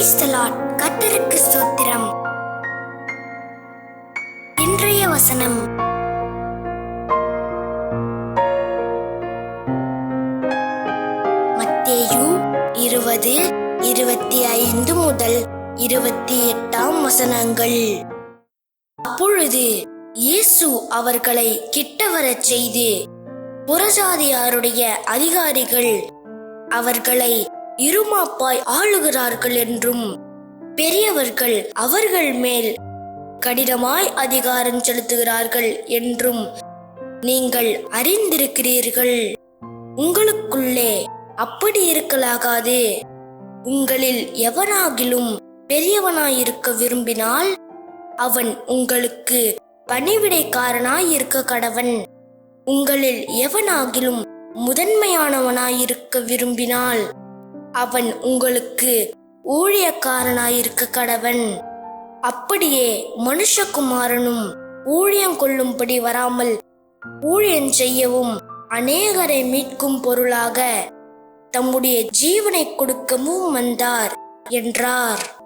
Praise the ஸ்தோத்திரம். இன்றைய வசனம். மத்தேயு இருபது இருபத்தி ஐந்து முதல் இருபத்தி எட்டாம் வசனங்கள். அப்பொழுது இயேசு அவர்களை கிட்ட வரச் செய்து புறஜாதியாருடைய அதிகாரிகள் அவர்களை இருமாப்பாய் ஆளுகிறார்கள் என்றும் பெரியவர்கள் அவர்கள் மேல் கடினமாய் அதிகாரம் செலுத்துகிறார்கள் என்றும் நீங்கள் அறிந்திருக்கிறீர்கள். உங்களுக்குள்ளே அப்படி இருக்கலாகாது. உங்களில் எவனாகிலும் பெரியவனாயிருக்க விரும்பினால் அவன் உங்களுக்கு பணிவிடைக்காரனாய் இருக்க கடவன். உங்களில் எவனாகிலும் முதன்மையானவனாயிருக்க விரும்பினால் அவன் உங்களுக்கு ஊழியக்காரனாயிருக்க கடவன். அப்படியே மனுஷகுமாரனும் ஊழியம் கொள்ளும்படி வராமல் ஊழியம் செய்யவும் அநேகரை மீட்கும் பொருளாக தம்முடைய ஜீவனை கொடுக்கவும் வந்தார் என்றார்.